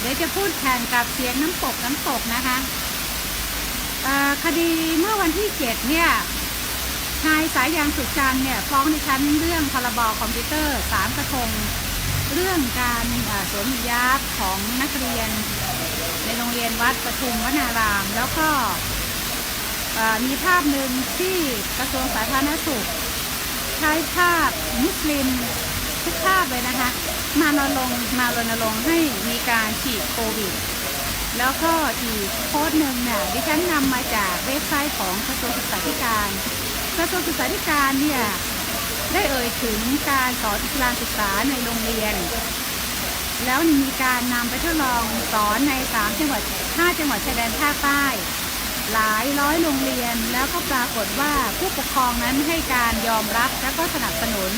เดี๋ยวจะพูดแข่งกับเสียงน้ำตกน้ำตกนะคะคดีเมื่อวันที่เจ็ดเนี่ยนายสายยางสุจันทร์เนี่ยฟ้องดิฉันเรื่องพรบคอมพิวเตอร์สามกระทง เรื่องการสวมหิญาบของนักเรียน ในโรงเรียนวัดประทุมวนาราม แล้วก็มีภาพหนึ่งที่กระทรวงสาธารณสุข ใช้ภาพมุสลิม ทุกภาพเลยนะคะ มารณรงค์มารณรงค์ให้มีการฉีดโควิด แล้วก็อีกโพสต์หนึ่งเนี่ยดิฉันนำมาจากเว็บไซต์ของกระทรวงศึกษาธิการกระทรวงศึกษาธิการเนี่ยได้เอ่ยถึงการสอนอิสลามศึกษาในโรงเรียน แล้วมีการนำไปทดลองสอนใน 3 จังหวัด 5 จังหวัดชายแดนภาคใต้หลายร้อยโรงเรียนแล้วก็ปรากฏว่าผู้ปกครองนั้นให้การยอมรับและก็สนับสนุน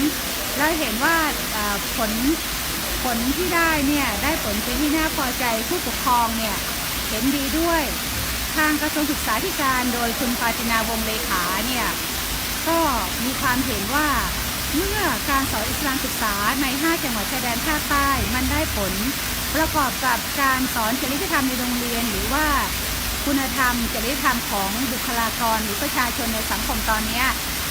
แล้วเห็นว่าผลผลที่ได้เนี่ยได้ผลเป็นที่น่าพอใจผู้ปกครองเนี่ยเห็นดีด้วย ทางกระทรวงศึกษาธิการโดยคุณปาจินาวงเลขาเนี่ยก็มีความเห็นว่าเมื่อการสอนอิสลามศึกษาใน 5 จังหวัดชายแดนภาคใต้มันได้ผล ประกอบกับการสอนจริยธรรมในโรงเรียน หรือว่าคุณธรรมจริยธรรมของบุคลากรหรือประชาชนในสังคมตอนนี้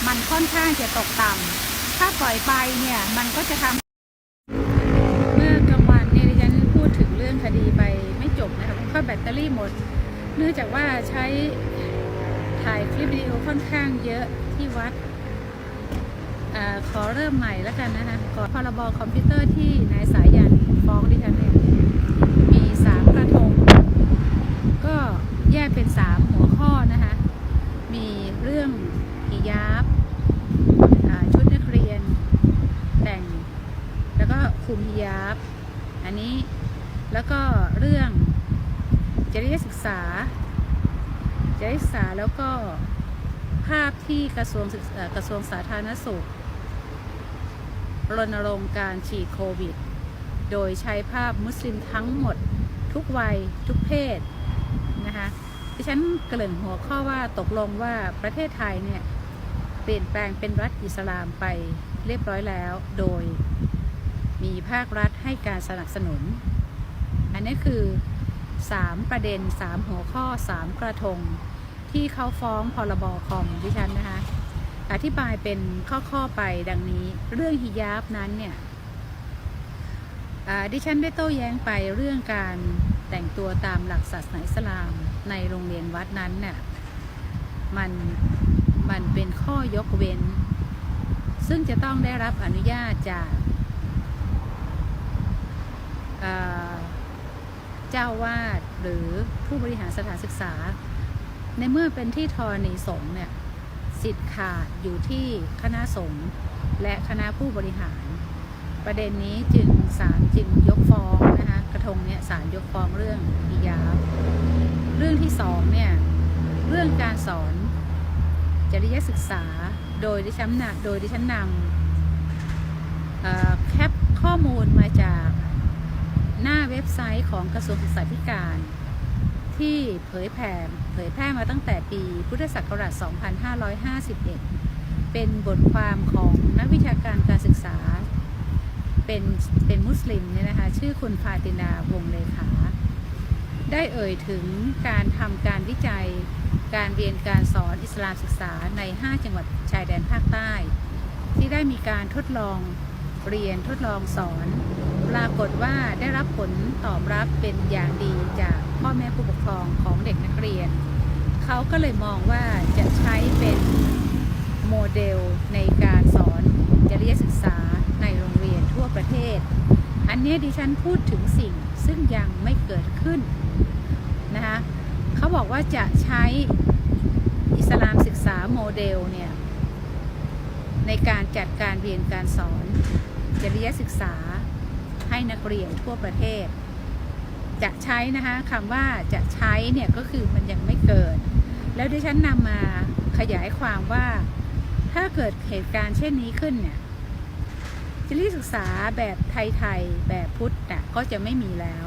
มันค่อนข้างจะตกต่ำ ถ้าปล่อยไปเนี่ยมันก็จะทำเมื่อกลางวันเนี่ยดิฉันพูดถึงเรื่องคดีไปไม่จบนะคะเพราะแบตเตอรี่หมด เนื่องจากว่าใช้ถ่ายคลิปวิดีโอค่อนข้างเยอะที่วัดอขอเริ่มใหม่แล้วกันนะคะขอพรบคอมพิวเตอร์ที่นายสายันฟ้องดิฉันเนี่ยมีสามกระทง ก็แยกเป็นสามหัวข้อนะคะ มีเรื่องหิญาบอ่าชุดนักเรียนแต่ง แล้วก็คุมฮิญาบ อันนี้ แล้วก็เรื่องจริยศึก ษาจริยศึกษาแล้วก็ภาพที่กระทรวงกษากระทรวงสาธารณสุขรณรงค์การฉีดโควิด โดยใช้ภาพมุสลิมทั้งหมดทุกวัยทุกเพศนะคะที่ฉันเกริ่นหัวข้อว่าตกลงว่าประเทศไทยเนี่ยเปลี่ยนแปลงเป็นรัฐอิสลามไปเรียบร้อยแล้ว โดยมีภาครัฐให้การสนับสนุน อันนี้คือ 3 ประเด็น 3 หัวข้อ 3 กระทง ที่เขาฟ้องพรบคอมดิฉันนะคะ อธิบายเป็นข้อๆไปดังนี้ เรื่องฮิญาบนั้นเนี่ยดิฉันได้โต้แย้งไปเรื่องการแต่งตัวตามหลักศาสนาอิสลามในโรงเรียนวัดนั้นเนี่ยมันมันเป็นข้อยกเว้น ซึ่งจะต้องได้รับอนุญาตจาก เจ้าวาดหรือผู้บริหารสถานศึกษา ในเมื่อเป็นที่ธรณีสงฆ์เนี่ยสิทธิ์ขาดอยู่ที่คณะสงฆ์และคณะผู้บริหาร ประเด็นนี้จึงศาลจึงยกฟ้องนะคะกระทงเนี่ยศาลยกฟ้องเรื่องอิยาบเรื่องที่สองเนี่ยเรื่องการสอนจริยศึกษาโดยดิฉันนำโดยดิฉันนำเอ่อแคปข้อมูลมาจาก หน้าเว็บไซต์ของกระทรวงศึกษาธิการ ที่เผยแผ่เผยแพร่มาตั้งแต่ปีพุทธศักราช 2551 เป็นบทความของนักวิชาการการศึกษา เป็นเป็นมุสลิมเนี่ยนะคะชื่อคุณฟาตินาวงเลขา ได้เอ่ยถึงการทำการวิจัยการเรียนการสอนอิสลามศึกษาใน 5 จังหวัดชายแดนภาคใต้ ที่ได้มีการทดลองเรียนทดลองสอน ปรากฏว่าได้รับผลตอบรับเป็นอย่างดีจากพ่อแม่ผู้ปกครองของเด็กนักเรียน เขาก็เลยมองว่าจะใช้เป็นโมเดลในการสอนจริยศึกษาในโรงเรียนทั่วประเทศ อันนี้ดิฉันพูดถึงสิ่งซึ่งยังไม่เกิดขึ้นนะคะเขาบอกว่าจะใช้อิสลามศึกษาโมเดลเนี่ยในการจัดการเรียนการสอนจริยศึกษา ให้นักเรียนทั่วประเทศ จะใช้นะคะคำว่าจะใช้เนี่ยก็คือมันยังไม่เกิด แล้วดิฉันนำมาขยายความว่า ถ้าเกิดเหตุการณ์เช่นนี้ขึ้นเนี่ยจริยศึกษาแบบไทยๆแบบพุทธน่ะก็จะไม่มีแล้ว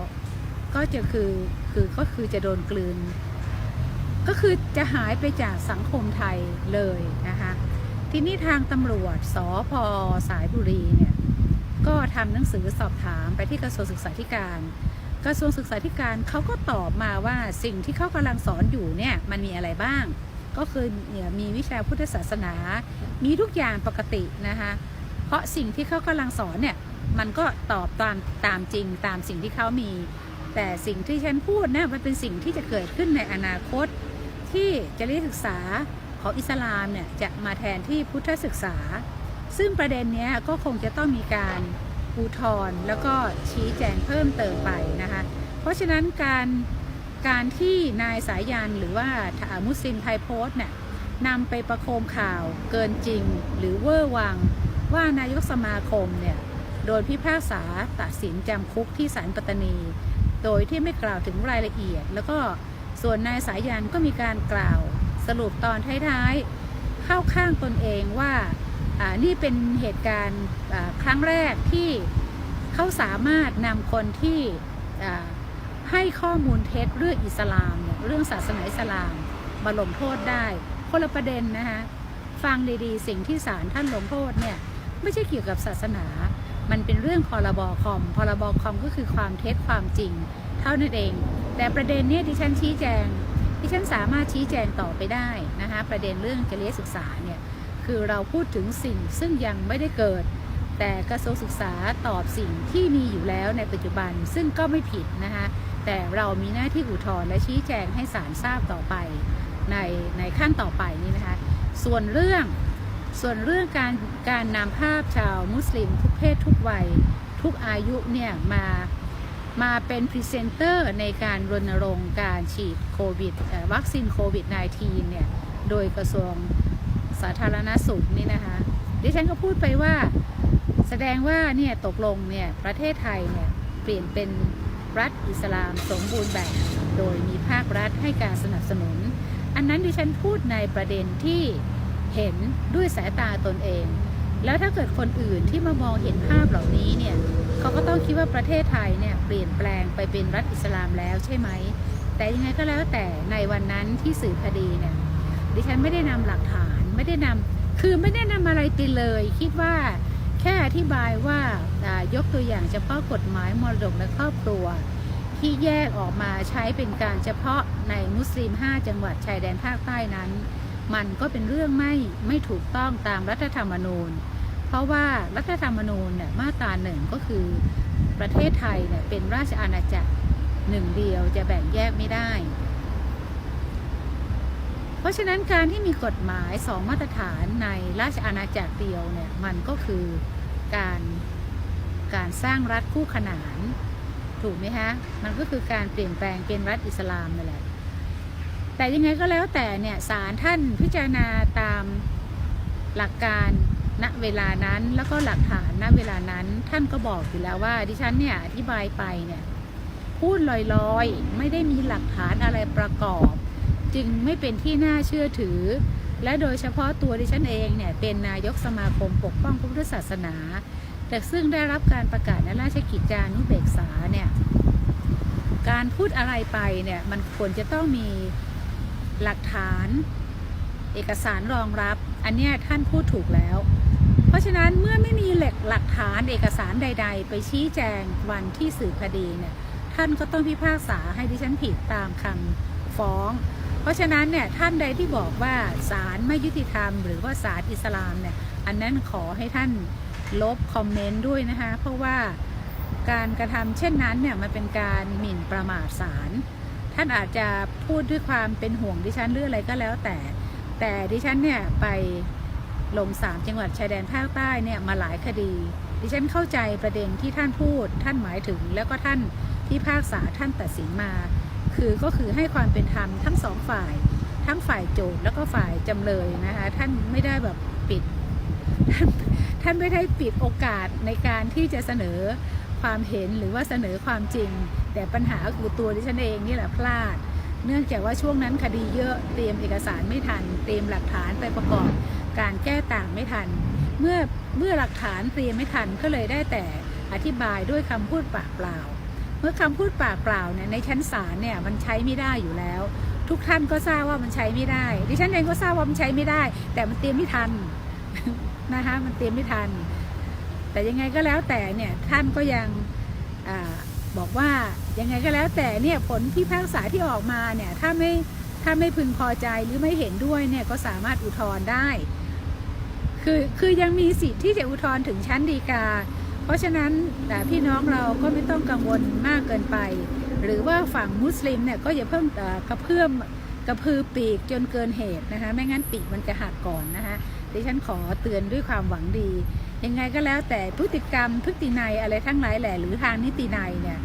ก็จะคือคือก็คือจะโดนกลืน ก็คือจะหายไปจากสังคมไทยเลยนะคะ ทีนี้ทางตำรวจสอพอสายบุรีเนี่ย ก็ทำหนังสือสอบถามไปที่กระทรวงศึกษาธิการ กระทรวงศึกษาธิการเขาก็ตอบมาว่าสิ่งที่เขากำลังสอนอยู่เนี่ยมันมีอะไรบ้าง ก็คือมีวิชาพุทธศาสนา มีทุกอย่างปกตินะคะเพราะสิ่งที่เขากำลังสอนเนี่ยมันก็ตอบตามตามจริงตามสิ่งที่เขามี แต่สิ่งที่ฉันพูดนะมันเป็นสิ่งที่จะเกิดขึ้นในอนาคต ที่จริยศึกษาของอิสลามเนี่ยจะมาแทนที่พุทธศึกษา ซึ่งประเด็นนี้ก็คงจะต้องมีการอุทธรณ์แล้วก็ชี้แจงเพิ่มเติมไปนะคะ เพราะฉะนั้นการการที่นายสายันหรือว่ามุสลิมไทยโพสต์เนี่ยนำไปประโคมข่าวเกินจริง หรือเวอร์วัง ว่านายกสมาคมเนี่ยโดนพิพากษาตัดสินจำคุกที่ศาลปัตตานี โดยที่ไม่กล่าวถึงรายละเอียด แล้วก็ส่วนนายสายันก็มีการกล่าวสรุปตอนท้ายๆ เข้าข้างตนเองว่า นี่เป็นเหตุการณ์ครั้งแรกที่เขาสามารถนำคนที่ให้ข้อมูลเท็จเรื่องอิสลามเนี่ยเรื่องศาสนาอิสลามมาลงโทษได้คนละประเด็นนะคะฟังดีๆ สิ่งที่ศาลท่านลงโทษเนี่ยไม่ใช่เกี่ยวกับศาสนา มันเป็นเรื่องพรบคอมพรบคอมก็คือความเท็จความจริง เท่านั้นเอง แต่ประเด็นเนี้ดิฉันชี้แจงดิฉันสามารถชี้แจงต่อไปได้นะคะประเด็นเรื่องจริยศึกษาเนี่ย คือเราพูดถึงสิ่งซึ่งยังไม่ได้เกิด แต่กระทรวงศึกษาตอบสิ่งที่มีอยู่แล้วในปัจจุบันซึ่งก็ไม่ผิดนะคะแต่เรามีหน้าที่อุทธรณ์และชี้แจงให้ศาลทราบต่อไปในในขั้นต่อไปนี้นะคะ ส่วนเรื่องส่วนเรื่องการการนำภาพชาวมุสลิมทุกเพศทุกวัย ทุกอายุเนี่ยมามาเป็นพรีเซนเตอร์ในการรณรงค์การฉีดโควิดวัคซีนโควิด -19 เนี่ยโดยกระทรวง สาธารณสุขนี่นะคะ ดิฉันก็พูดไปว่าแสดงว่าเนี่ยตกลงเนี่ยประเทศไทยเนี่ยเปลี่ยนเป็นรัฐอิสลามสมบูรณ์แบบ โดยมีภาครัฐให้การสนับสนุน อันนั้นดิฉันพูดในประเด็นที่เห็นด้วยสายตาตนเอง แล้วถ้าเกิดคนอื่นที่มามองเห็นภาพเหล่านี้เนี่ยเขาก็ต้องคิดว่าประเทศไทยเนี่ยเปลี่ยนแปลงไปเป็นรัฐอิสลามแล้วใช่ไหม แต่ยังไงก็แล้วแต่ในวันนั้นที่สื่อคดีเนี่ยดิฉันไม่ได้นำหลักฐาน ไม่ได้นำคือไม่ได้นำอะไรไปเลย คิดว่าแค่อธิบายว่ายกตัวอย่างเฉพาะกฎหมายมรดกและครอบครัว ที่แยกออกมาใช้เป็นการเฉพาะในมุสลิม 5 จังหวัดชายแดนภาคใต้นั้น มันก็เป็นเรื่องไม่ไม่ถูกต้องตามรัฐธรรมนูญ เพราะว่ารัฐธรรมนูญเนี่ยมาตราหนึ่งก็คือประเทศไทยเนี่ยเป็นราชอาณาจักรหนึ่งเดียวจะแบ่งแยกไม่ได้ะฉะนั้นการที่มีกฎหมายสองมาตรฐานในราชอาณาจักรเดียวเนี่ยมันก็คือการการสร้างรัฐคู่ขนานถูกไหมฮะมันก็คือการเปลี่ยนแปลงเป็นรัฐอิสลามนั่นแหละแต่ยังไงก็แล้วแต่เนี่ยศาลท่านพิจารณาตามหลักการณเวลานั้นแล้วก็หลักฐานณเวลานั้นท่านก็บอกอยู่แล้วว่าดิฉันเนี่ยอธิบายไปเนี่ยพูดลอยๆ ไม่ได้มีหลักฐานอะไรประกอบ จึงไม่เป็นที่น่าเชื่อถือ และโดยเฉพาะตัวดิฉันเองเนี่ยเป็นนายกสมาคมปกป้องพระพุทธศาสนา แต่ซึ่งได้รับการประกาศในราชกิจจานุเบกษาเนี่ยการพูดอะไรไปเนี่ยมันควรจะต้องมีหลักฐาน เอกสารรองรับ อันนี้ท่านพูดถูกแล้ว เพราะฉะนั้นเมื่อไม่มีหลักหลักฐานเอกสารใด ๆ ไปชี้แจงวันที่สืบคดีเนี่ยท่านก็ต้องพิพากษาให้ดิฉันผิดตามคำฟ้อง เพราะฉะนั้นเนี่ยท่านใดที่บอกว่าศาลไม่ยุติธรรม หรือว่าศาลอิสลามเนี่ยอันนั้นขอให้ท่านลบคอมเมนต์ด้วยนะคะ เพราะว่าการกระทำเช่นนั้นเนี่ยมันเป็นการหมิ่นประมาทศาลท่านอาจจะพูดด้วยความเป็นห่วงดิฉันหรืออะไรก็แล้วแต่ แต่ดิฉันเนี่ยไปลงสามจังหวัดชายแดนภาคใต้เนี่ยมาหลายคดี ดิฉันเข้าใจประเด็นที่ท่านพูด ท่านหมายถึงแล้วก็ท่านที่ภาคษาท่านตัดสินมา คือก็คือให้ความเป็นธรรมทั้งสองฝ่าย ทั้งฝ่ายโจทย์แล้วก็ฝ่ายจำเลยนะคะท่านไม่ได้แบบปิด ท่านไม่ได้ปิดโอกาสในการที่จะเสนอความเห็นหรือว่าเสนอความจริง แต่ปัญหาคือตัวดิฉันเองนี่แหละพลาด เนื่องจากว่าช่วงนั้นคดีเยอะเตรียมเอกสารไม่ทัน เตรียมหลักฐานไปประกอบ การแก้ต่างไม่ทัน เมื่อเมื่อหลักฐานเตรียมไม่ทันก็เลยได้แต่อธิบายด้วยคำพูดปากเปล่า เมื่อคำพูดปากเปล่าเนี่ยในชั้นศาลเนี่ยมันใช้ไม่ได้อยู่แล้ว ทุกท่านก็ทราบว่ามันใช้ไม่ได้ ดิฉันเองก็ทราบว่ามันใช้ไม่ได้ แต่มันเตรียมไม่ทันนะคะมันเตรียมไม่ทัน แต่ยังไงก็แล้วแต่เนี่ยท่านก็ยังอบอกว่ายังไงก็แล้วแต่เนี่ยผลที่พากษาที่ออกมาเนี่ยถ้าไม่ถ้าไม่พึงพอใจหรือไม่เห็นด้วยเนี่ยก็สามารถอุทธรณ์ได้ คือคือยังมีสิทธิ์ที่จะอุทธรณ์ถึงชั้นฎีกา เพราะฉะนั้นอ่พี่น้องเราก็ไม่ต้องกังวลมากเกินไป หรือว่าฝั่งมุสลิมเนี่ยก็อย่าเพิ่มกระเพื่อมกระพือปีกจนเกินเหตุนะคะไม่งั้นปีกมันจะหักก่อนนะคะดิฉันขอเตือนด้วยความหวังดี ยังไงก็แล้วแต่พฤติกรรมพฤตินัยอะไรทั้งหลายแหล่หรือทางนิตินัยเนี่ย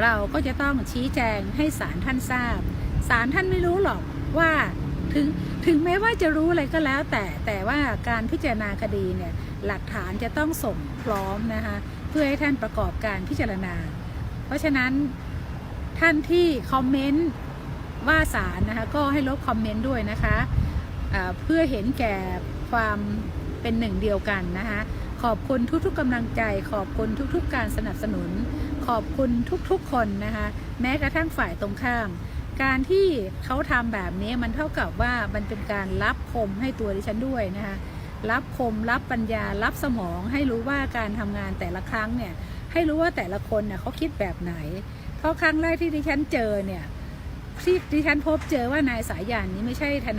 เราก็จะต้องชี้แจงให้ศาลท่านทราบศาลท่านไม่รู้หรอกว่า ถึงถึงแม้ว่าจะรู้อะไรก็แล้วแต่แต่ว่าการพิจารณาคดีเนี่ยหลักฐานจะต้องส่งพร้อมนะคะเพื่อให้ท่านประกอบการพิจารณา เพราะฉะนั้นท่านที่คอมเมนต์ว่าศาลนะคะก็ให้ลบคอมเมนต์ด้วยนะคะอ่าเพื่อเห็นแก่ความเป็นหนึ่งเดียวกันนะคะขอบคุณทุกๆกำลังใจ ขอบคุณทุกๆ การสนับสนุน ขอบคุณทุกๆ คนนะคะแม้กระทั่งฝ่ายตรงข้าม การที่เขาทำแบบนี้มันเท่ากับว่ามันเป็นการรับคมให้ตัวดิฉันด้วยนะคะรับคมรับปัญญารับสมองให้รู้ว่าการทำงานแต่ละครั้งเนี่ยให้รู้ว่าแต่ละคนเนี่ยเขาคิดแบบไหน เพราะครั้งแรกที่ดิฉันเจอเนี่ยที่ดิฉันพบเจอว่านายสายยานนี้ไม่ใช่ทนาย